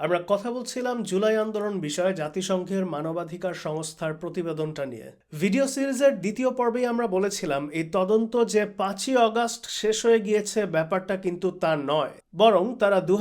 আমরা কথা বলছিলাম জুলাই আন্দোলন বিষয়ে জাতিসংঘের মানবাধিকার সংস্থার প্রতিবেদনটা নিয়ে। ভিডিও সিরিজের দ্বিতীয় পর্বেই আমরা বলেছিলাম, এই তদন্ত যে পাঁচই অগাস্ট শেষ হয়ে গিয়েছে ব্যাপারটা কিন্তু তা নয়। বরং তারা দু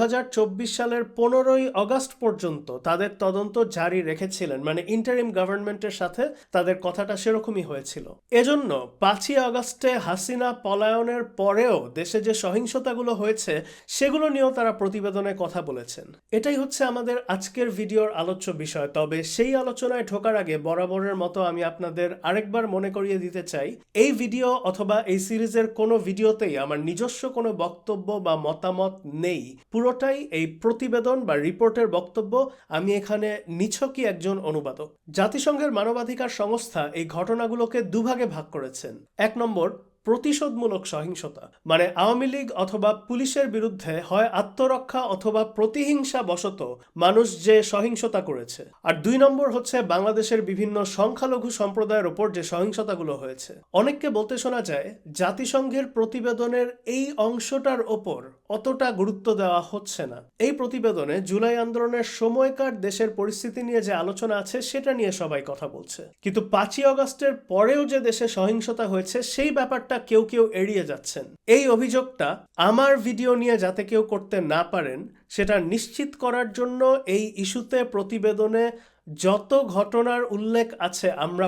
সালের পনেরোই অগাস্ট পর্যন্ত তাদের তদন্ত জারি রেখেছিলেন মানে ইন্টারিম গভর্নমেন্টের সাথে তাদের কথাটা সেরকমই হয়েছিল। এজন্য পাঁচই অগাস্টে হাসিনা পলায়নের পরেও দেশে যে সহিংসতাগুলো হয়েছে, সেগুলো নিয়েও তারা প্রতিবেদনে কথা বলেছেন। এটাই হচ্ছে আমাদের আজকের ভিডিওর আলোচ্য বিষয়। তবে সেই আলোচনায় ঢোকার আগে বরাবরের মতো আমি আপনাদের আরেকবার মনে করিয়ে দিতে চাই, এই ভিডিও অথবা এই সিরিজের কোনো ভিডিওতেই আমার নিজস্ব কোনো বক্তব্য বা মতামত নেই। পুরোটাই এই প্রতিবেদন বা রিপোর্টের বক্তব্য। আমি এখানে নিছকই একজন অনুবাদক। জাতিসংঘের মানবাধিকার সংস্থা এই ঘটনাগুলোকে দুভাগে ভাগ করেছেন। এক নম্বর প্রতিশোধমূলক সহিংসতা। মানে আওয়ামী লীগ অথবা পুলিশের বিরুদ্ধে হয় আত্মরক্ষা অথবা প্রতিহিংসা বশত মানুষ যে সহিংসতা করেছে। আর দুই নম্বর হচ্ছে বাংলাদেশের বিভিন্ন সংখ্যালঘু সম্প্রদায়ের ওপর যে সহিংসতাগুলো হয়েছে। অনেককে বলতে শোনা যায়, জাতিসংঘের প্রতিবেদনের এই অংশটার ওপর অতটা গুরুত্ব দেওয়া হচ্ছে না। এই প্রতিবেদনে জুলাই আন্দোলনের সময়কার দেশের পরিস্থিতি নিয়ে যে আলোচনা আছে, সেটা নিয়ে সবাই কথা বলছে। কিন্তু পাঁচই অগস্টের পরেও যে দেশে সহিংসতা হয়েছে, সেই ব্যাপারটা কেউ কেউ এড়িয়ে যাচ্ছেন। এই অভিযোগটা আমার ভিডিও নিয়ে যাতে কেউ করতে না পারেন, সেটা নিশ্চিত করার জন্য এই ইস্যুতে প্রতিবেদনে যত ঘটনার উল্লেখ আছে আমরা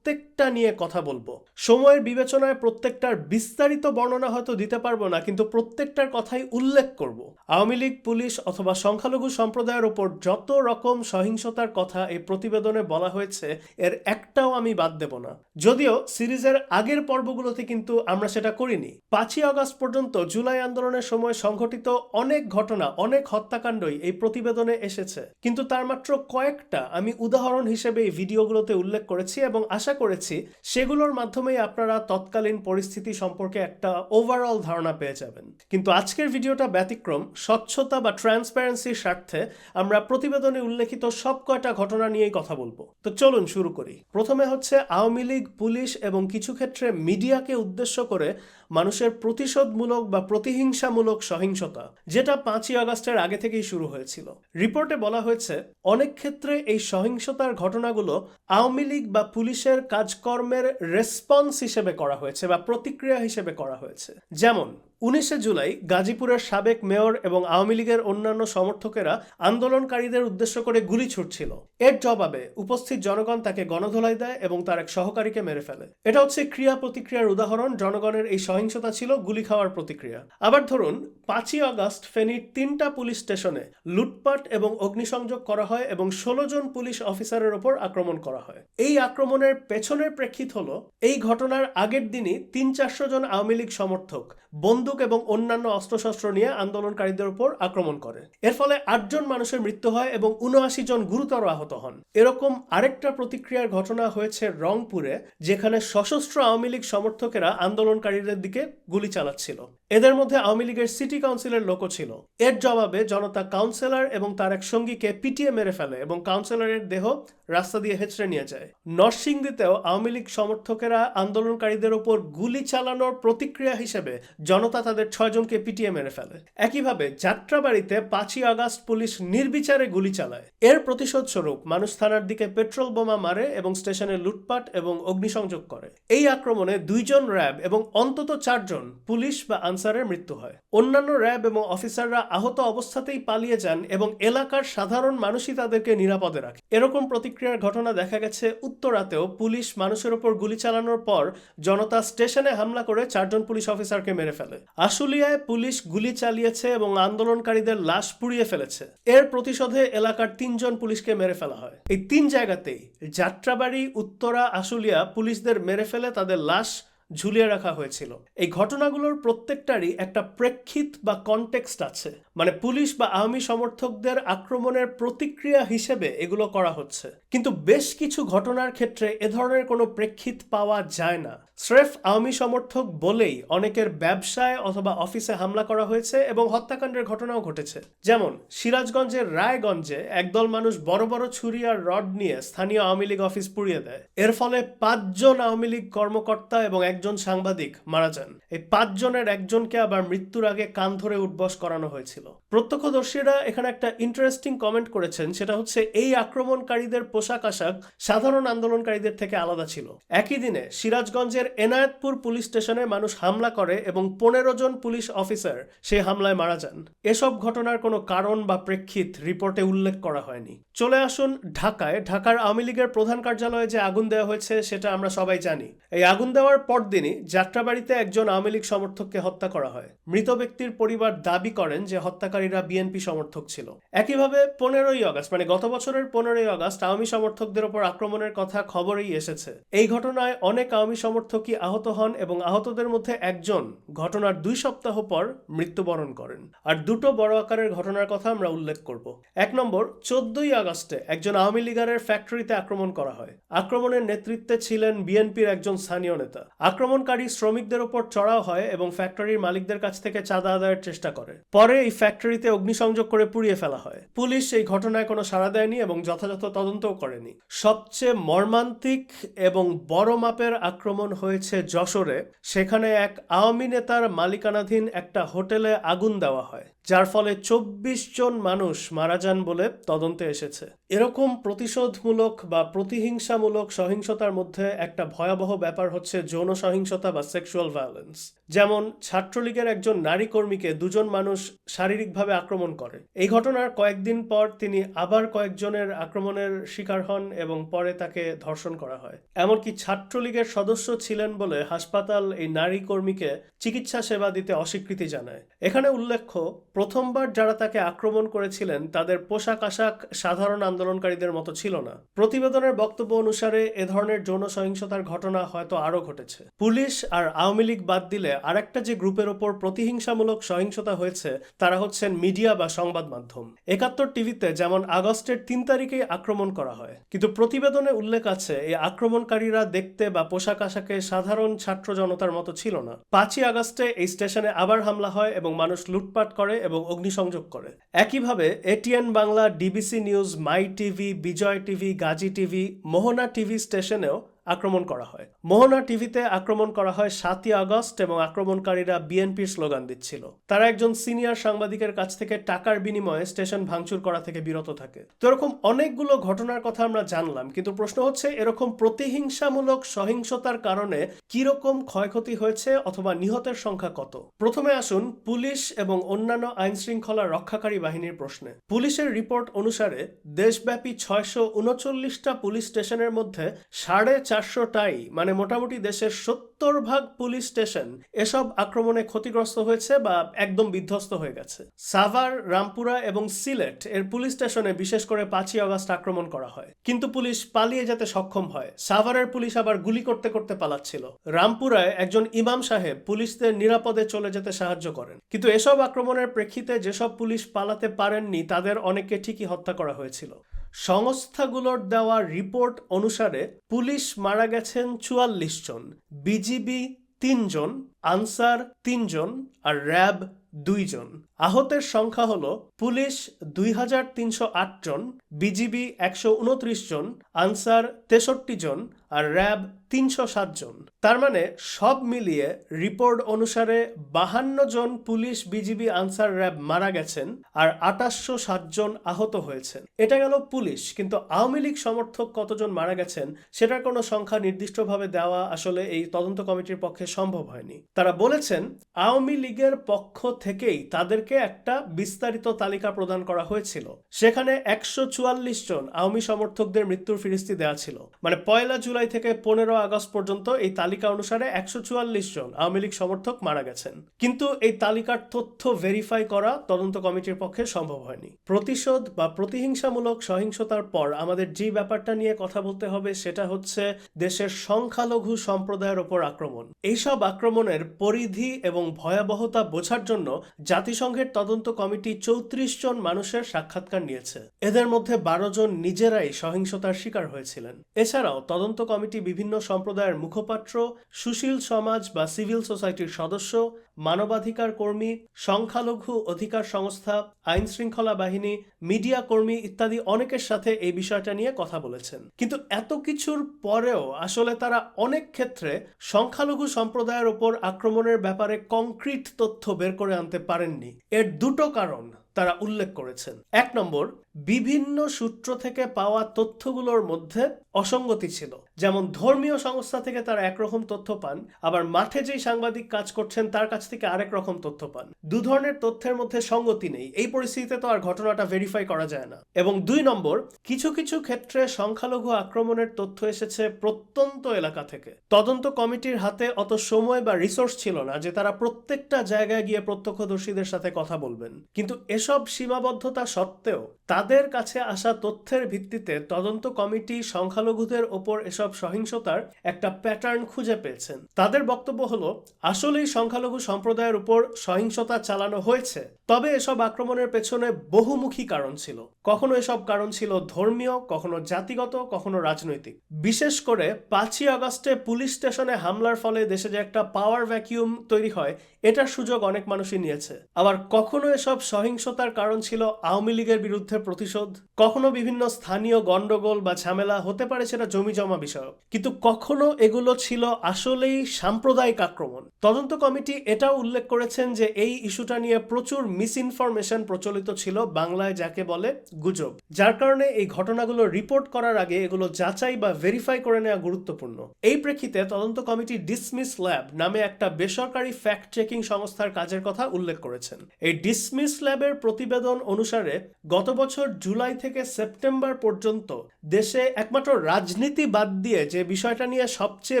প্রত্যেকটা নিয়ে কথা বলব। সময়ের বিবেচনায় প্রত্যেকটার বিস্তারিত বর্ণনা হয়তো দিতে পারব না, কিন্তু প্রত্যেকটার কথাই উল্লেখ করব। আওয়ামী লীগ, পুলিশ অথবা সংখ্যালঘু সম্প্রদায়ের ওপর যত রকম সহিংসতার কথা এই প্রতিবেদনে বলা হয়েছে, এর একটাও আমি বাদ দেব না। যদিও সিরিজের আগের পর্বগুলোতে কিন্তু আমরা সেটা করিনি। পাঁচই আগস্ট পর্যন্ত জুলাই আন্দোলনের সময় সংঘটিত অনেক ঘটনা, অনেক হত্যাকাণ্ডই এই প্রতিবেদনে এসেছে। কিন্তু তার মাত্র কয়েকটা আমি উদাহরণ হিসেবে এই ভিডিওগুলোতে উল্লেখ করেছি এবং আশা করেছি, সেগুলোর মাধ্যমেই আপনারা তৎকালীন পরিস্থিতি সম্পর্কে একটা ওভারঅল ধারণা পেয়ে যাবেন। কিন্তু আজকের ভিডিওটা ব্যতিক্রম, স্বচ্ছতা বা ট্রান্সপারেন্সির স্বার্থে আমরা প্রতিবেদনে উল্লেখিত সব কয়টা ঘটনা নিয়েই কথা বলব। তো চলুন শুরু করি। প্রথমে হচ্ছে আওয়ামী লীগ, পুলিশ এবং কিছু ক্ষেত্রে মিডিয়াকে উদ্দেশ্য করে মানুষের প্রতিশোধমূলক বা প্রতিহিংসামূলক সহিংসতা, যেটা পাঁচই আগস্টের আগে থেকেই শুরু হয়েছিল। রিপোর্টে বলা হয়েছে, অনেক ক্ষেত্রে এই সহিংসতার ঘটনাগুলো আওয়ামী লীগ বা পুলিশের কাজকর্মের রেসপন্স হিসেবে করা হয়েছে বা প্রতিক্রিয়া হিসেবে করা হয়েছে। যেমন উনিশে জুলাই গাজীপুরের সাবেক মেয়র এবং আওয়ামী লীগের অন্যান্য সমর্থকেরা আন্দোলনকারীদের উদ্দেশ্য করে গুলি ছুটছিল। এর জবাবে উপস্থিত জনগণ তাকে গণধোলাই দেয় এবং তার এক সহকারীকে মেরে ফেলে। এটা হচ্ছে ক্রিয়া প্রতিক্রিয়ার উদাহরণ, জনগণের এই সহিংসতা ছিল গুলি খাওয়ার প্রতিক্রিয়া। আবার ধরুন, পাঁচই আগস্ট ফেনীর তিনটা পুলিশ স্টেশনে লুটপাট এবং অগ্নিসংযোগ করা হয় এবং ষোলো জন পুলিশ অফিসারের ওপর আক্রমণ করা হয়। এই আক্রমণের পেছনের প্রেক্ষিত হলো, এই ঘটনার আগের দিনই তিন চারশো জন আওয়ামী লীগ সমর্থক বন্দুক এবং অন্যান্য অস্ত্রশস্ত্র নিয়ে আন্দোলনকারীদের উপর আক্রমণ করে। এর ফলে আটজন মানুষের মৃত্যু হয় এবং উনআশি জন গুরুতর আহত হন। এরকম আরেকটা প্রতিক্রিয়ার ঘটনা হয়েছে রংপুরে, যেখানে সশস্ত্র আওয়ামী লীগ সমর্থকেরা আন্দোলনকারীদের দিকে গুলি চালাচ্ছিল। এদের মধ্যে আওয়ামী লীগের সিটি কাউন্সিলের লোকও ছিল। এর জবাবে জনতা কাউন্সিলর এবং তার এক সঙ্গীকে পিটিয়ে মেরে ফেলে এবং কাউন্সিলরের দেহ রাস্তা দিয়ে হেঁচড়ে নিয়ে যায়। নরসিংদীতেও আওয়ামী লীগ সমর্থকেরা আন্দোলনকারীদের ওপর গুলি চালানোর প্রতিক্রিয়া হিসেবে জনতা তাদের ছয়জনকে পিটিয়ে মেরে ফেলে। একইভাবে যাত্রাবাড়িতে পাঁচই আগস্ট পুলিশ নির্বিচারে গুলি চালায়। এর প্রতিশোধ স্বরূপ মানুষ থানার দিকে পেট্রোল বোমা মারে এবং স্টেশনে লুটপাট এবং অগ্নিসংযোগ করে। এই আক্রমণে দুইজন র্যাব এবং অন্তত চারজন পুলিশ বা আনসারের মৃত্যু হয়। অন্যান্য র্যাব এবং অফিসাররা আহত অবস্থাতেই পালিয়ে যান এবং এলাকার সাধারণ মানুষই তাদেরকে নিরাপদে রাখে। এরকম প্রতিক্রিয়ার ঘটনা দেখা গেছে উত্তরাতেও পুলিশ মানুষের ওপর গুলি চালানোর পর জনতা স্টেশনে হামলা করে চারজন পুলিশ অফিসারকে মেরে ফেলে। আশুলিয়ায় পুলিশ গুলি চালিয়েছে এবং আন্দোলনকারীদের লাশ পুড়িয়ে ফেলেছে। এর প্রতিশোধে এলাকার তিনজন পুলিশকে মেরে ফেলা হয়। এই তিন জায়গাতেই যাত্রাবাড়ি, উত্তরা, আশুলিয়া পুলিশদের মেরে ফেলে তাদের লাশ ঝুলিয়ে রাখা হয়েছিল। এই ঘটনাগুলোর প্রত্যেকটারই একটা প্রেক্ষিত বা কনটেক্সট আছে। মানে পুলিশ বা আওয়ামী সমর্থকদের আক্রমণের প্রতিক্রিয়া হিসেবে এগুলো করা হচ্ছে। কিন্তু বেশ কিছু ঘটনার ক্ষেত্রে এ ধরনের কোনো প্রেক্ষিত পাওয়া যায় না। স্রেফ আওয়ামী সমর্থক বলেই অনেকের ব্যবসায় অথবা অফিসে হামলা করা হয়েছে এবং হত্যাকাণ্ডের ঘটনাও ঘটেছে। যেমন, সিরাজগঞ্জের রায়গঞ্জে একদল মানুষ বড় বড় ছুরি আর রড নিয়ে স্থানীয় আওয়ামী লীগ অফিস পুড়িয়ে দেয়। এর ফলে পাঁচজন আওয়ামী লীগ কর্মকর্তা এবং এক একজন সাংবাদিক মারা যান। এই পাঁচজনের একজনকে আবার মৃত্যুর আগে কান ধরে উঠবস করানো হয়েছিল। প্রত্যক্ষদর্শীরা এখানে একটা ইন্টারেস্টিং কমেন্ট করেছেন, সেটা হচ্ছে, এই আক্রমণকারীদের পোশাক আশাক সাধারণ আন্দোলনকারীদের থেকে আলাদা ছিল। একই দিনে সিরাজগঞ্জের এনায়েতপুর পুলিশ স্টেশনে মানুষ হামলা করে এবং পনেরো জন পুলিশ অফিসার সেই হামলায় মারা যান। এসব ঘটনার কোনো কারণ বা প্রেক্ষিত রিপোর্টে উল্লেখ করা হয়নি। চলে আসুন ঢাকায়। ঢাকার আওয়ামী লীগের প্রধান কার্যালয়ে যে আগুন দেওয়া হয়েছে, সেটা আমরা সবাই জানি। এই আগুন দেওয়ার পরদিনই যাত্রাবাড়িতে একজন আওয়ামী লীগ সমর্থককে হত্যা করা হয়। মৃত ব্যক্তির পরিবার দাবি করেন যে হত্যাকারীরা বিএনপি সমর্থক ছিল। একইভাবে পনেরোই আগস্ট মানে গত বছরের পনেরোই আগস্ট, আওয়ামী সমর্থকদের ওপর আক্রমণের কথা খবরেই এসেছে। এই ঘটনায় অনেক আওয়ামী সমর্থকই আহত হন এবং আহতদের মধ্যে একজন ঘটনার দুই সপ্তাহ পর মৃত্যুবরণ করেন। আর দুটো বড় আকারের ঘটনার কথা আমরা উল্লেখ করব। এক নম্বর, চোদ্দই আগস্টে একজন আওয়ামী লীগারের ফ্যাক্টরিতে আক্রমণ করা হয়। আক্রমণের নেতৃত্বে ছিলেন বিএনপির একজন স্থানীয় নেতা। আক্রমণকারী শ্রমিকদের উপর চড়াও হয় এবং ফ্যাক্টরির মালিকদের কাছ থেকে চাঁদা আদায়ের চেষ্টা করে। পরে এই ফ্যাক্টরিতে অগ্নিসংযোগ করে পুড়িয়ে ফেলা হয়। পুলিশ এই ঘটনায় কোনো সাড়া দেয়নি এবং যথাযথ তদন্তও করেনি। সবচেয়ে মর্মান্তিক এবং বড় মাপের আক্রমণ হয়েছে যশোরে। সেখানে এক আওয়ামী নেতার মালিকানাধীন একটা হোটেলে আগুন দেওয়া হয়। যার ফলে চব্বিশ জন মানুষ মারা যান বলে তদন্তে এসেছে। এরকম প্রতিশোধমূলক বা প্রতিহিংসামূলক সহিংসতার মধ্যে একটা ভয়াবহ ব্যাপার হচ্ছে যৌন সহিংসতা বা সেক্সুয়াল ভায়োলেন্স যেমন ছাত্রলীগের একজন নারী কর্মীকে দুজন মানুষ শারীরিকভাবে আক্রমণ করে। এই ঘটনার কয়েকদিন পর তিনি আবার কয়েকজনের আক্রমণের শিকার হন এবং পরে তাকে ধর্ষণ করা হয়। এমনকি ছাত্রলীগের সদস্য ছিলেন বলে হাসপাতাল এই নারী কর্মীকে চিকিৎসা সেবা দিতে অস্বীকৃতি জানায়। এখানে উল্লেখ্য, প্রথমবার যারা তাকে আক্রমণ করেছিলেন তাদের পোশাক আশাক সাধারণ আন্দোলনকারীদের মতো ছিল না। প্রতিবেদনের বক্তব্য অনুসারে এ ধরনের যৌন সহিংসতার ঘটনা হয়তো আরও ঘটেছে। পুলিশ আর আওয়ামী লীগ বাদ দিলে আরেকটা যে গ্রুপের ওপর প্রতিহিংসামূলক সহিংসতা হয়েছে, তারা হচ্ছেন মিডিয়া বা সংবাদ মাধ্যম। একাত্তর টিভিতে যেমন আগস্টের তিন তারিখেই আক্রমণ করা হয়, কিন্তু প্রতিবেদনে উল্লেখ আছে, এই আক্রমণকারীরা দেখতে বা পোশাক আশাকে সাধারণ ছাত্র জনতার মতো ছিল না। পাঁচই আগস্টে এই স্টেশনে আবার হামলা হয় এবং মানুষ লুটপাট করে এবং অগ্নিসংযোগ করে। একইভাবে ATN Bangla, DBC news, my TV, Bijoy TV, Gazi TV, Mohona TV স্টেশনেও আক্রমণ করা হয়। মোহনা টিভিতে আক্রমণ করা হয় সাতই আগস্ট এবং আক্রমণকারীরা বিএনপির স্লোগান দিচ্ছিল। তারা একজন সিনিয়র সাংবাদিকের কাছ থেকে টাকার বিনিময়ে স্টেশন ভাঙচুর করা থেকে বিরত থাকে। তো এরকম অনেকগুলো ঘটনার কথা আমরা জানলাম, কিন্তু প্রশ্ন হচ্ছে, এরকম প্রতিহিংসামূলক সহিংসতার কারণে কীরকম ক্ষয়ক্ষতি হয়েছে অথবা নিহতের সংখ্যা কত? প্রথমে আসুন পুলিশ এবং অন্যান্য আইন শৃঙ্খলা রক্ষাকারী বাহিনীর প্রশ্নে। পুলিশের রিপোর্ট অনুসারে দেশব্যাপী ছয়শো উনচল্লিশটা পুলিশ স্টেশনের মধ্যে সাড়ে চারশোটাই মানে মোটামুটি দেশের সত্তর ভাগ পুলিশ স্টেশন এসব আক্রমণে ক্ষতিগ্রস্ত হয়েছে বা একদম বিধ্বস্ত হয়ে গেছে। সাভার, রামপুরা এবং সিলেট এর পুলিশ স্টেশনে বিশেষ করে পাঁচই আগস্ট আক্রমণ করা হয়। কিন্তু পুলিশ পালিয়ে যেতে সক্ষম হয়। সাভারের পুলিশ আবার গুলি করতে করতে পালাচ্ছিল। রামপুরায় একজন ইমাম সাহেব পুলিশদের নিরাপদে চলে যেতে সাহায্য করেন। কিন্তু এসব আক্রমণের প্রেক্ষিতে যেসব পুলিশ পালাতে পারেননি, তাদের অনেককে ঠিকই হত্যা করা হয়েছিল। সংস্থাগুলোর দেওয়া রিপোর্ট অনুসারে পুলিশ মারা গেছেন চুয়াল্লিশ জন, বিজিবি তিনজন, আনসার তিনজন আর র্যাব দুইজন। আহতের সংখ্যা হল পুলিশ দুই হাজার তিনশো আট জন, বিজিবি একশো উনত্রিশ জন, আনসার তেষট্টি জন আর র্যাব তিনশো সাত জন। তার মানে সব মিলিয়ে রিপোর্ট অনুসারে বাহান্ন জন পুলিশ, বিজিবি, আনসার, র্যাব মারা গেছেন আর আটাশশো জন আহত হয়েছেন। এটা গেল পুলিশ, কিন্তু আওয়ামী লীগ সমর্থক কতজন মারা গেছেন সেটার কোনো সংখ্যা নির্দিষ্টভাবে দেওয়া আসলে এই তদন্ত কমিটির পক্ষে সম্ভব হয়নি। তারা বলেছেন, আওয়ামী লীগের পক্ষ থেকেই তাদেরকে একটা বিস্তারিত তালিকা প্রদান করা হয়েছিল। সেখানে একশো চুয়াল্লিশ জন আওয়ামী সমর্থকদের মৃত্যুর ফিরিস্তি দেওয়া ছিল। মানে পয়লা জুলাই থেকে পনেরো আগস্ট পর্যন্ত এই তালিকা অনুসারে একশো চুয়াল্লিশ জন আওয়ামী লীগ সমর্থক মারা গেছেন। কিন্তু এই তালিকার তথ্য ভেরিফাই করা তদন্ত কমিটির পক্ষে সম্ভব হয়নি। প্রতিশোধ বা প্রতিহিংসামূলক সহিংসতার পর আমাদের যে ব্যাপারটা নিয়ে কথা বলতে হবে সেটা হচ্ছে দেশের সংখ্যালঘু সম্প্রদায়ের ওপর আক্রমণ। এইসব আক্রমণের পরিধি এবং ভয়াবহতা বোঝার জন্য জাতিসংঘ জাতিসংঘের তদন্ত কমিটি চৌত্রিশ জন মানুষের সাক্ষাৎকার নিয়েছে। এদের মধ্যে বারো জন নিজেরাই সহিংসতার শিকার হয়েছিলেন। এছাড়াও তদন্ত কমিটি বিভিন্ন সম্প্রদায়ের মুখপাত্র, সুশীল সমাজ বা সিভিল সোসাইটির সদস্য মানবাধিকার কর্মী, সংখ্যালঘু অধিকার সংস্থা আইন শৃঙ্খলা বাহিনী, মিডিয়া কর্মী ইত্যাদি অনেকের সাথে এই বিষয়টা নিয়ে কথা বলেছেন। কিন্তু এত কিছুর পরেও আসলে তারা অনেক ক্ষেত্রে সংখ্যালঘু সম্প্রদায়ের ওপর আক্রমণের ব্যাপারে কংক্রিট তথ্য বের করে আনতে পারেননি। এর দুটো কারণ তারা উল্লেখ করেছেন। এক নম্বর বিভিন্ন সূত্র থেকে পাওয়া তথ্যগুলোর মধ্যে অসঙ্গতি ছিল। যেমন ধর্মীয় সংস্থা থেকে তারা একরকম তথ্য পান, আবার মাঠে যেই সাংবাদিক কাজ করছেন তার কাছ থেকে আরেক রকম তথ্য পান। দু ধরনের তথ্যের মধ্যে সঙ্গতি নেই। এই পরিস্থিতিতে তো আর ঘটনাটা ভেরিফাই করা যায় না। এবং দুই নম্বর, কিছু কিছু ক্ষেত্রে সংখ্যালঘু আক্রমণের তথ্য এসেছে প্রত্যন্ত এলাকা থেকে। তদন্ত কমিটির হাতে অত সময় বা রিসোর্স ছিল না যে তারা প্রত্যেকটা জায়গায় গিয়ে প্রত্যক্ষদর্শীদের সাথে কথা বলবেন। কিন্তু এসব সীমাবদ্ধতা সত্ত্বেও তাদের কাছে আসা তথ্যের ভিত্তিতে তদন্ত কমিটি সংখ্যালঘুদের ওপর এসব সহিংসতার একটা প্যাটার্ন খুঁজে পেয়েছেন। তাদের বক্তব্য হলো, আসলেই সংখ্যালঘু সম্প্রদায়ের উপর সহিংসতা চালানো হয়েছে, তবে এসব আক্রমণের পেছনে বহুমুখী কারণ ছিল। কখনো এসব কারণ ছিল ধর্মীয়, কখনো জাতিগত, কখনো রাজনৈতিক। বিশেষ করে পাঁচই আগস্টে পুলিশ স্টেশনে হামলার ফলে দেশে যে একটা পাওয়ার ভ্যাকিউম তৈরি হয়, এটার সুযোগ অনেক মানুষই নিয়েছে। আবার কখনো এসব সহিংসতার কারণ ছিল আওয়ামী লীগের বিরুদ্ধে প্রতিশোধ? কখনো বিভিন্ন স্থানীয় গন্ডগোল বা ঝামেলা হতে পারে সেটা জমি জমা বিষয়ক। কিন্তু কখনো এগুলো ছিল আসলেই সাম্প্রদায়িক আক্রমণ। তদন্ত কমিটি এটাও উল্লেখ করেছেন যে এই ইস্যুটা নিয়ে প্রচুর মিস ইনফরমেশন প্রচলিত ছিল বাংলায় যাকে বলে গুজব। যার কারণে এই ঘটনাগুলো রিপোর্ট করার আগে এগুলো যাচাই বা ভেরিফাই করে নেওয়া গুরুত্বপূর্ণ। এই প্রেক্ষিতে তদন্ত কমিটি ডিসমিস ল্যাব নামে একটা বেসরকারি ফ্যাক্ট চেকিং সংস্থার কাজের কথা উল্লেখ করেছেন। এই ডিসমিস ল্যাবের প্রতিবেদন অনুসারে গত বছর জুলাই থেকে সেপ্টেম্বর পর্যন্ত দেশে একমাত্র রাজনীতি বাদ দিয়ে যে বিষয়টা নিয়ে সবচেয়ে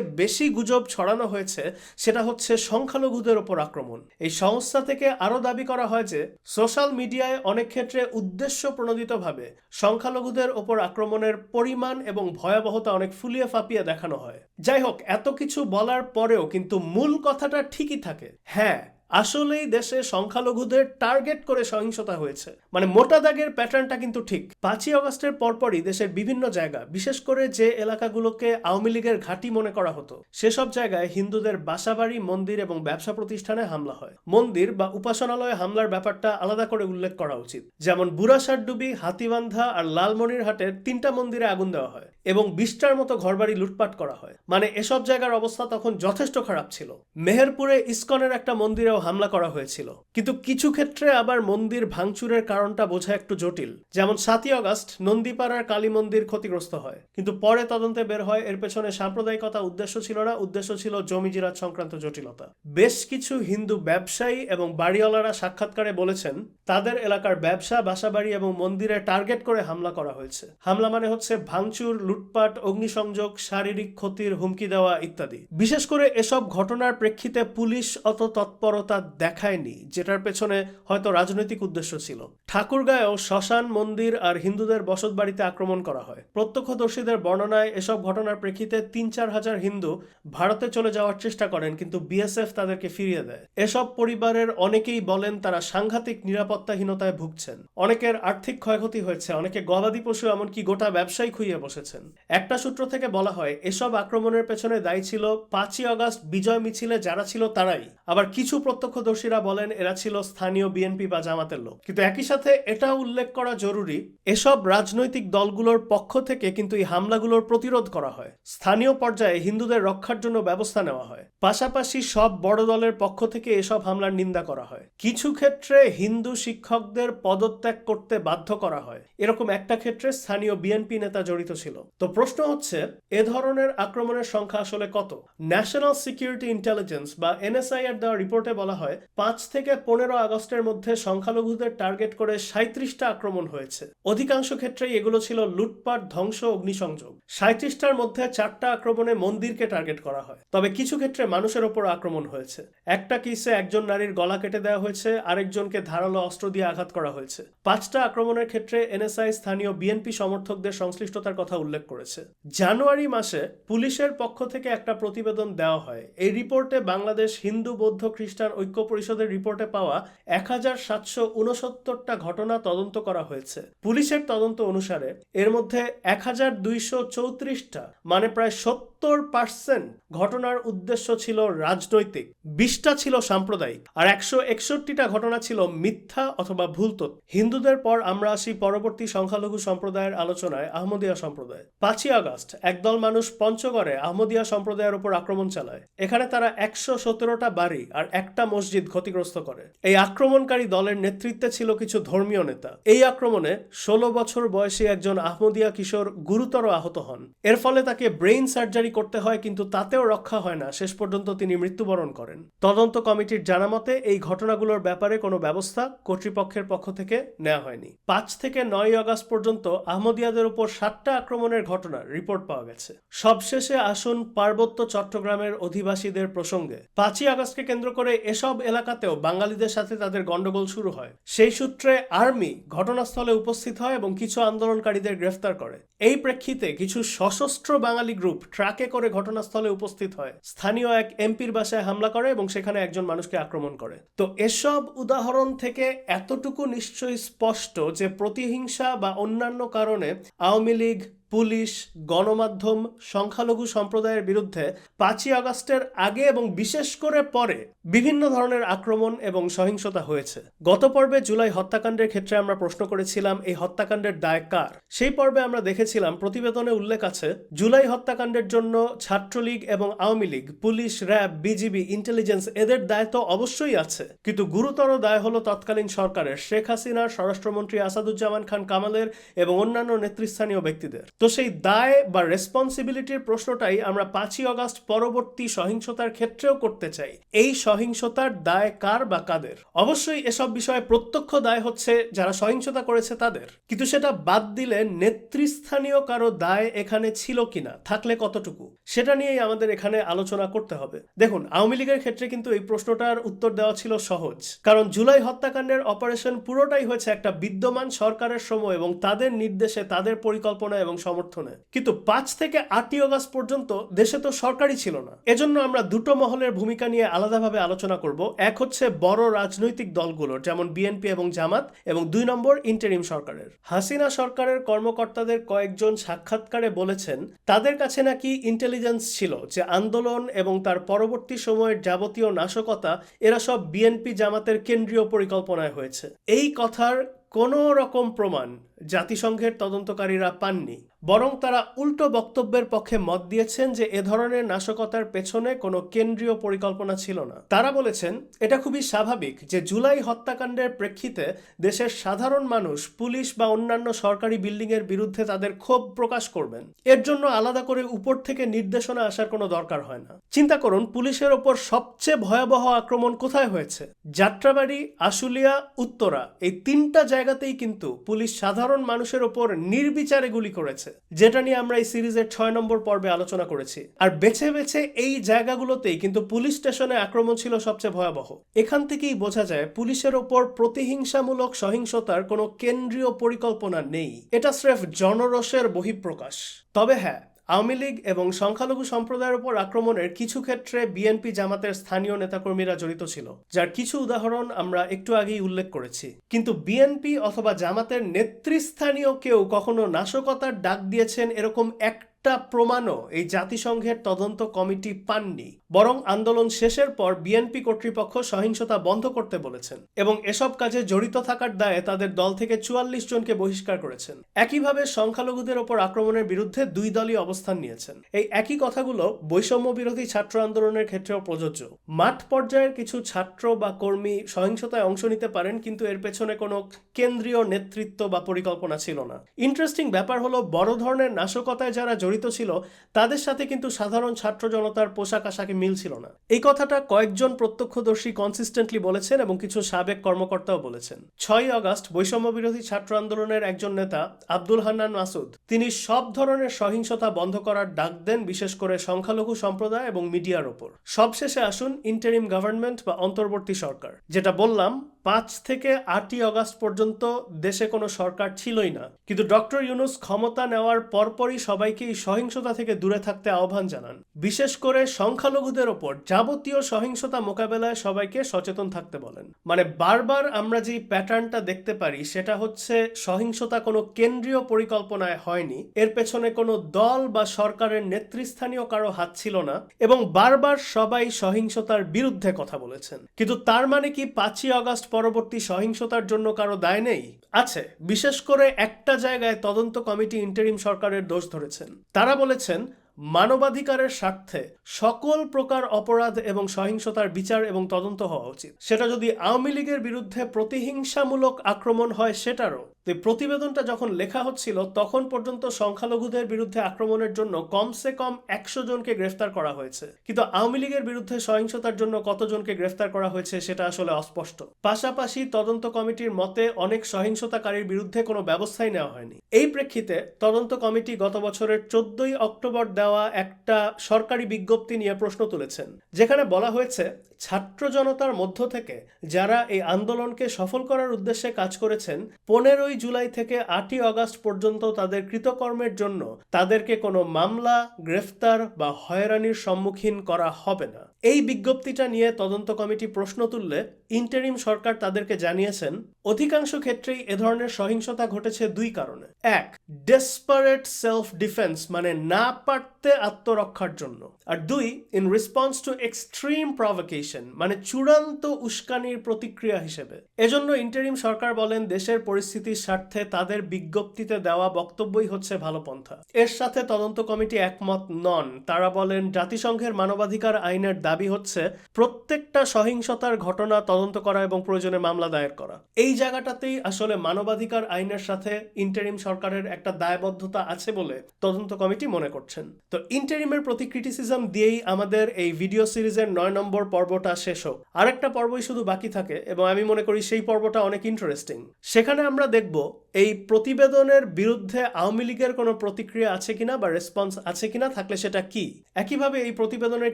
বেশি গুজব ছড়ানো হয়েছে, সেটা হচ্ছে সংখ্যালঘুদের ওপর আক্রমণ। এই সংস্থা থেকে আরও দাবি করা হয় যে, সোশ্যাল মিডিয়ায় অনেক ক্ষেত্রে উদ্দেশ্য প্রণোদিতভাবে সংখ্যালঘুদের ওপর আক্রমণের পরিমাণ এবং ভয়াবহতা অনেক ফুলিয়ে ফাঁপিয়ে দেখানো হয়। যাই হোক, এত কিছু বলার পরেও কিন্তু মূল কথাটা ঠিকই থাকে। হ্যাঁ আসলেই দেশে সংখ্যালঘুদের টার্গেট করে সহিংসতা হয়েছে। মানে মোটা দাগের প্যাটার্নটা কিন্তু ঠিক। পাঁচই অগস্টের পরপরই দেশের বিভিন্ন জায়গা, বিশেষ করে যে এলাকাগুলোকে আওয়ামী লীগের ঘাঁটি মনে করা হতো, সেসব জায়গায় হিন্দুদের বাসাবাড়ি, মন্দির এবং ব্যবসা প্রতিষ্ঠানে হামলা হয়। মন্দির বা উপাসনালয়ে হামলার ব্যাপারটা আলাদা করে উল্লেখ করা উচিত। যেমন বুড়াসারডুবি, হাতিবান্ধা আর লালমনিরহাটের তিনটা মন্দিরে আগুন দেওয়া হয় এবং বিশটার মতো ঘরবাড়ি লুটপাট করা হয়। মানে এসব জায়গার অবস্থা তখন যথেষ্ট খারাপ ছিল। মেহেরপুরে ইস্কনের একটা মন্দিরেও হামলা করা হয়েছিল। কিন্তু কিছু ক্ষেত্রে আবার মন্দির ভাঙচুরের কারণটা বোঝা একটু জটিল। যেমন সাতই অগস্ট নন্দীপাড়ার কালী মন্দির ক্ষতিগ্রস্ত হয়। কিন্তু পরে তদন্তে বের হয়, এর পেছনে সাম্প্রদায়িকতা, উদ্দেশ্য ছিল না, উদ্দেশ্য ছিল জমি জিরাত সংক্রান্ত জটিলতা। বেশ কিছু হিন্দু ব্যবসায়ী এবং বাড়িওয়ালারা সাক্ষাৎকারে বলেছেন, তাদের এলাকার ব্যবসা, বাসাবাড়ি এবং মন্দিরে টার্গেট করে হামলা করা হয়েছে। হামলা মানে হচ্ছে ভাঙচুর, লুটপাট, অগ্নিসংযোগ, শারীরিক ক্ষতির হুমকি দেওয়া ইত্যাদি। বিশেষ করে এসব ঘটনার প্রেক্ষিতে পুলিশ অত তৎপরতা দেখায়নি, যেটার পেছনে হয়তো রাজনৈতিক উদ্দেশ্য ছিল। ঠাকুরগাঁয়েও শ্মশান, মন্দির আর হিন্দুদের বসত বাড়িতে আক্রমণ করা হয়। প্রত্যক্ষদর্শীদের বর্ণনায় এসব ঘটনার প্রেক্ষিতে তিন চার হাজার হিন্দু ভারতে চলে যাওয়ার চেষ্টা করেন, কিন্তু বিএসএফ তাদেরকে ফিরিয়ে দেয়। এসব পরিবারের অনেকেই বলেন তারা সাংঘাতিক নিরাপত্তাহীনতায় ভুগছেন। অনেকের আর্থিক ক্ষয়ক্ষতি হয়েছে, অনেকে গবাদি পশু, এমনকি গোটা ব্যবসায়ী খুইয়ে বসেছেন। একটা সূত্র থেকে বলা হয়, এসব আক্রমণের পেছনে দায়ী ছিল পাঁচই আগস্ট বিজয় মিছিলে যারা ছিল তারাই। আবার কিছু প্রত্যক্ষদর্শীরা বলেন, এরা ছিল স্থানীয় বিএনপি বা জামাতের লোক। কিন্তু একই সাথে এটাও উল্লেখ করা জরুরি, এসব রাজনৈতিক দলগুলোর পক্ষ থেকে কিন্তু এই হামলাগুলোর প্রতিরোধ করা হয়। স্থানীয় পর্যায়ে হিন্দুদের রক্ষার জন্য ব্যবস্থা নেওয়া হয়। পাশাপাশি সব বড় দলের পক্ষ থেকে এসব হামলার নিন্দা করা হয়। কিছু ক্ষেত্রে হিন্দু শিক্ষকদের পদত্যাগ করতে বাধ্য করা হয়। এরকম একটা ক্ষেত্রে স্থানীয় বিএনপি নেতা জড়িত ছিল। তো প্রশ্ন হচ্ছে, এ ধরনের আক্রমণের সংখ্যা আসলে কত? ন্যাশনাল সিকিউরিটি ইন্টেলিজেন্স বা এনএসআই এর দেওয়া রিপোর্টে বলা হয়, পাঁচ থেকে পনেরো আগস্টের মধ্যে সংখ্যালঘুদের টার্গেট করে সাঁত্রিশটা আক্রমণ হয়েছে। অধিকাংশ ক্ষেত্রেই এগুলো ছিল লুটপাট, ধ্বংস, অগ্নিসংযোগ। সাঁত্রিশটার মধ্যে চারটা আক্রমণে মন্দিরকে টার্গেট করা হয়। তবে কিছু ক্ষেত্রে মানুষের ওপর আক্রমণ হয়েছে। একটা কেসে একজন নারীর গলা কেটে দেওয়া হয়েছে, আরেকজনকে ধারালো অস্ত্র দিয়ে আঘাত করা হয়েছে। পাঁচটা আক্রমণের ক্ষেত্রে এনএসআই স্থানীয় বিএনপি সমর্থকদের সংশ্লিষ্টতার কথা উল্লেখ করেছে। জানুয়ারি মাসে পুলিশের পক্ষ থেকে একটা প্রতিবেদন দেওয়া হয়। এই রিপোর্টে বাংলাদেশ হিন্দু, বৌদ্ধ, খ্রিস্টান ঐক্য পরিষদের রিপোর্টে পাওয়া এক হাজার সাতশো উনসত্তরটা ঘটনা তদন্ত করা হয়েছে। পুলিশের তদন্ত অনুসারে এর মধ্যে এক হাজার দুইশো চৌত্রিশটা মানে প্রায় সত্তর পার্সেন্ট ঘটনার উদ্দেশ্য ছিল রাজনৈতিক, বিশটা ছিল সাম্প্রদায়িক, আর একশো একষট্টিটা ঘটনা ছিল মিথ্যা অথবা ভুল তথ্য। হিন্দুদের পর আমরা আসি পরবর্তী সংখ্যালঘু সম্প্রদায়ের আলোচনায়, আহমদিয়া সম্প্রদায়। পাঁচই আগস্ট, একদল মানুষ পঞ্চগড়ে আহমদিয়া সম্প্রদায়ের উপর আক্রমণ চালায়। এখানে তারা একশো সতেরোটা বাড়ি আর একটা মসজিদ ক্ষতিগ্রস্ত করে। এই আক্রমণকারী দলের নেতৃত্বে ছিল কিছু ধর্মীয় নেতা। এই আক্রমণে ষোলো বছর বয়সী একজন আহমদিয়া কিশোর গুরুতর আহত হন। এর ফলে তাকে ব্রেইন সার্জারি করতে হয়, কিন্তু তাতেও রক্ষা হয় না। শেষ পর্যন্ত তিনি মৃত্যুবরণ করেন। তদন্ত কমিটির জানামতে, এই ঘটনাগুলোর ব্যাপারে কোনো ব্যবস্থা কর্তৃপক্ষের পক্ষ থেকে নেওয়া হয়নি। পাঁচ থেকে নয় আগস্ট পর্যন্ত আহমদিয়াদের উপর সাতটা আক্রমণের ঘটনার রিপোর্ট পাওয়া গেছে। সবশেষে আসুন পার্বত্য চট্টগ্রামের অধিবাসীদের প্রসঙ্গে। পাঁচই আগস্টকে কেন্দ্র করে এসব এলাকাতেও বাঙালিদের সাথে তাদের গন্ডগোল শুরু হয়। সেই সূত্রে আর্মি ঘটনাস্থলে উপস্থিত হয় এবং কিছু আন্দোলনকারীদের গ্রেফতার করে। এই প্রেক্ষিতে কিছু সশস্ত্র বাঙালি গ্রুপ ট্রাকে করে ঘটনাস্থলে উপস্থিত হয়। স্থানীয় এক এমপির বাসায় হামলা করে এবং সেখানে একজন মানুষকে আক্রমণ করে। তো এসব উদাহরণ থেকে এতটুকু নিশ্চয়ই স্পষ্ট যে প্রতিহিংসা বা অন্যান্য কারণে আওয়ামী লীগ, পুলিশ, গণমাধ্যম, সংখ্যালঘু সম্প্রদায়ের বিরুদ্ধে পাঁচই আগস্টের আগে এবং বিশেষ করে পরে বিভিন্ন ধরনের আক্রমণ এবং সহিংসতা হয়েছে। গত পর্বে জুলাই হত্যাকাণ্ডের ক্ষেত্রে আমরা প্রশ্ন করেছিলাম, এই হত্যাকাণ্ডের দায় কার? সেই পর্বে আমরা দেখেছিলাম, প্রতিবেদনে উল্লেখ আছে, জুলাই হত্যাকাণ্ডের জন্য ছাত্রলীগ এবং Awami League, police, RAB, BGB, intelligence এদের দায় তো অবশ্যই আছে। কিন্তু গুরুতর দায় হলো তৎকালীন সরকারের, শেখ হাসিনার স্বরাষ্ট্রমন্ত্রী আসাদুজ্জামান খান কামালের এবং অন্যান্য নেতৃস্থানীয় ব্যক্তিদের। তো সেই দায় বা রেসপন্সিবিলিটির প্রশ্নটাই আমরা পাঁচই অগস্ট পরবর্তী সহিংসতার ক্ষেত্রেও করতে চাই। এই সহিংসতার দায় কার বা কাদের? অবশ্যই এসব বিষয়ে প্রত্যক্ষ দায় হচ্ছে যারা সহিংসতা করেছে তাদের। কিন্তু সেটা বাদ দিলে নেতৃস্থানীয় কারও দায় এখানে ছিল কিনা, থাকলে কতটুকু, সেটা নিয়েই আমাদের এখানে আলোচনা করতে হবে। দেখুন, আওয়ামী লীগের ক্ষেত্রে কিন্তু এই প্রশ্নটার উত্তর দেওয়া ছিল সহজ। কারণ জুলাই হত্যাকাণ্ডের অপারেশন পুরোটাই হয়েছে একটা বিদ্যমান সরকারের সময় এবং তাদের নির্দেশে, তাদের পরিকল্পনা এবং সমর্থনে। কিন্তু পাঁচ থেকে আটই অগস্ট পর্যন্ত দেশে তো সরকারই ছিল না। এজন্য আমরা দুটো মহলের ভূমিকা নিয়ে আলাদাভাবে আলোচনা করব। এক হচ্ছে বড় রাজনৈতিক দলগুলোর, যেমন বিএনপি এবং জামাত, এবং দুই নম্বর ইন্টারিম সরকারের। হাসিনা সরকারের কর্মকর্তাদের কয়েকজন সাক্ষাৎকারে বলেছেন, তাদের কাছে নাকি ইন্টেলিজেন্স ছিল যে আন্দোলন এবং তার পরবর্তী সময়ের যাবতীয় নাশকতা, এরা সব বিএনপি জামাতের কেন্দ্রীয় পরিকল্পনায় হয়েছে। এই কথার কোনো রকম প্রমাণ জাতিসংঘের তদন্তকারীরা পাননি, বরং তারা উল্টো বক্তব্যের পক্ষে মত দিয়েছেন যে এ ধরনের নাশকতার পেছনে কোনো কেন্দ্রীয় পরিকল্পনা ছিল না। তারা বলেছেন, এটা খুবই স্বাভাবিক যে জুলাই হত্যাকাণ্ডের প্রেক্ষিতে দেশের সাধারণ মানুষ, পুলিশ বা অন্যান্য সরকারি বিল্ডিংয়ের বিরুদ্ধে তাদের ক্ষোভ প্রকাশ করবেন। এর জন্য আলাদা করে উপর থেকে নির্দেশনা আসার কোনো দরকার হয় না। চিন্তা করুন, পুলিশের ওপর সবচেয়ে ভয়াবহ আক্রমণ কোথায় হয়েছে? যাত্রাবাড়ি, আশুলিয়া, উত্তরা, এই তিনটা জায়গাতেই কিন্তু পুলিশ সাধারণ মানুষের ওপর নির্বিচারে গুলি করেছে। যেটা নিয়ে আমরা এই সিরিজের ছয় নম্বর পর্বে আলোচনা করেছি। আর বেছে বেছে এই জায়গাগুলোতেই কিন্তু পুলিশ স্টেশনে আক্রমণ ছিল সবচেয়ে ভয়াবহ। এখান থেকেই বোঝা যায় পুলিশের ওপর প্রতিহিংসামূলক সহিংসতার কোনো কেন্দ্রীয় পরিকল্পনা নেই। এটা স্রেফ জনরসের বহিঃপ্রকাশ। তবে হ্যাঁ আওয়ামী লীগ এবং সংখ্যালঘু সম্প্রদায়ের উপর আক্রমণের কিছু ক্ষেত্রে বিএনপি জামাতের স্থানীয় নেতাকর্মীরা জড়িত ছিল, যার কিছু উদাহরণ আমরা একটু আগেই উল্লেখ করেছি। কিন্তু বিএনপি অথবা জামাতের নেতৃস্থানীয় কেউ কখনো নাশকতার ডাক দিয়েছেন এরকম এক একটা প্রমাণও এই জাতিসংঘের তদন্ত কমিটি পাননি, বরং আন্দোলন শেষের পর বিএনপি কর্তৃপক্ষ সহিংসতা বন্ধ করতে বলেছেন এবং এসব কাজে জড়িত থাকার দায়ে তাদের দল থেকে চুয়াল্লিশ জনকে বহিষ্কার করেছেন। একইভাবে সংখ্যালঘুদের ওপর আক্রমণের বিরুদ্ধে দুই দলই অবস্থান নিয়েছেন। এই একই কথাগুলো বৈষম্য বিরোধী ছাত্র আন্দোলনের ক্ষেত্রেও প্রযোজ্য। মাঠ পর্যায়ের কিছু ছাত্র বা কর্মী সহিংসতায় অংশ নিতে পারেন, কিন্তু এর পেছনে কোনো কেন্দ্রীয় নেতৃত্ব বা পরিকল্পনা ছিল না। ইন্টারেস্টিং ব্যাপার হলো, বড় ধরনের নাশকতায় যারা জড়িত ছিল, তাদের সাথে কিন্তু সাধারণ ছাত্র জনতার পোশাক আশাকে মিল ছিল না। এই কথাটা কয়েকজন প্রত্যক্ষদর্শী কনসিস্টেন্টলি বলেছেন এবং কিছু সাবেক কর্মকর্তাও বলেছেন। ছয় আগস্ট বৈষম্য বিরোধী ছাত্র আন্দোলনের একজন নেতা, আব্দুল হান্নান মাসুদ, তিনি সব ধরনের সহিংসতা বন্ধ করার ডাক দেন বিশেষ করে সংখ্যালঘু সম্প্রদায় এবং মিডিয়ার ওপর। সবশেষে আসুন ইন্টারিম গভর্নমেন্ট বা অন্তর্বর্তী সরকার, যেটা বললাম পাঁচ থেকে আটই অগাস্ট পর্যন্ত দেশে কোনো সরকার ছিলই না। কিন্তু ডক্টর ইউনুস ক্ষমতা নেওয়ার পরপরই সবাইকে এই সহিংসতা থেকে দূরে থাকতে আহ্বান জানান। বিশেষ করে সংখ্যালঘুদের ওপর যাবতীয় সহিংসতা মোকাবেলায় সবাইকে সচেতন থাকতে বলেন। মানে বারবার আমরা যে প্যাটার্নটা দেখতে পারি, সেটা হচ্ছে সহিংসতা কোনো কেন্দ্রীয় পরিকল্পনায় হয়নি, এর পেছনে কোনো দল বা সরকারের নেতৃস্থানীয় কারও হাত ছিল না এবং বারবার সবাই সহিংসতার বিরুদ্ধে কথা বলেছেন। কিন্তু তার মানে কি পাঁচই আগস্ট পরবর্তী সহিংসতার জন্য কারও দায় নেই। আছে, বিশেষ করে একটা জায়গায় তদন্ত কমিটি ইন্টারিম সরকারের দোষ ধরেছেন। তারা বলেছেন মানবাধিকারের স্বার্থে সকল প্রকার অপরাধ এবং সহিংসতার বিচার এবং তদন্ত হওয়া উচিত। সেটা যদি আওয়ামী লীগের বিরুদ্ধে প্রতিহিংসামূলক আক্রমণ হয়, সেটারও। তো প্রতিবেদনটা যখন লেখা হচ্ছিল, তখন পর্যন্ত সংখ্যালঘুদের বিরুদ্ধে আক্রমণের জন্য কমসে কম একশো জনকে গ্রেফতার করা হয়েছে। কিন্তু আওয়ামী লীগের বিরুদ্ধে সহিংসতার জন্য কতজনকে গ্রেফতার করা হয়েছে, সেটা আসলে অস্পষ্ট। পাশাপাশি তদন্ত কমিটির মতে, অনেক সহিংসতাকারীর বিরুদ্ধে কোনো ব্যবস্থাই নেওয়া হয়নি। এই প্রেক্ষিতে তদন্ত কমিটি গত বছরের চোদ্দই অক্টোবর দেওয়া একটা সরকারি বিজ্ঞপ্তি নিয়ে প্রশ্ন তুলেছেন যেখানে বলা হয়েছে ছাত্র জনতার মধ্য থেকে যারা এই আন্দোলনকে সফল করার উদ্দেশ্যে কাজ করেছেন, পনেরোই জুলাই থেকে আটই আগস্ট পর্যন্ত তাদের কৃতকর্মের জন্য তাদেরকে কোনো মামলা, গ্রেফতার বা হয়রানির সম্মুখীন করা হবে না। এই বিজ্ঞপ্তিটা নিয়ে তদন্ত কমিটি প্রশ্ন তুললে ইন্টারিম সরকার তাদেরকে জানিয়েছেন, অধিকাংশ ক্ষেত্রেই এ ধরনের সহিংসতা ঘটেছে দুই কারণে। এক ডেসপারেট সেলফ ডিফেন্স মানে না পারতে আত্মরক্ষার জন্য। আর দুই in response to extreme provocation মানে চূড়ান্ত উস্কানির প্রতিক্রিয়া হিসেবে। এজন্য ইন্টারিম সরকার বলেন, দেশের পরিস্থিতির স্বার্থে তাদের বিজ্ঞপ্তিতে দেওয়া বক্তব্যই হচ্ছে ভালো পন্থা এর সাথে তদন্ত কমিটি একমত নন। তারা বলেন, জাতিসংঘের মানবাধিকার আইনের দাবি হচ্ছে, প্রত্যেকটা সহিংসতার ঘটনা তদন্ত করা এবং প্রয়োজনে মামলা দায়ের করা। এই জায়গাটাতেই আসলে মানবাধিকার আইনের সাথে ইন্টারিম সরকারের একটা দায়বদ্ধতা আছে বলে তদন্ত কমিটি মনে করছেন। তো ইন্টারিমের প্রতি ক্রিটিসিজম দিয়েই আমাদের এই ভিডিও সিরিজের নয় নম্বর পর্বটা শেষ হোক। আরেকটা পর্বই শুধু বাকি থাকে এবং আমি মনে করি সেই পর্বটা অনেক ইন্টারেস্টিং সেখানে আমরা দেখব, এই প্রতিবেদনের বিরুদ্ধে আওয়ামী লীগের কোনো প্রতিক্রিয়া আছে কিনা বা রেসপন্স আছে কিনা, থাকলে সেটা কি? একইভাবে এই প্রতিবেদনের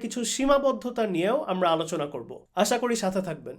কিছু সীমাবদ্ধতা নিয়েও আমরা আলোচনা করব। আশা করি সাথে থাকবেন।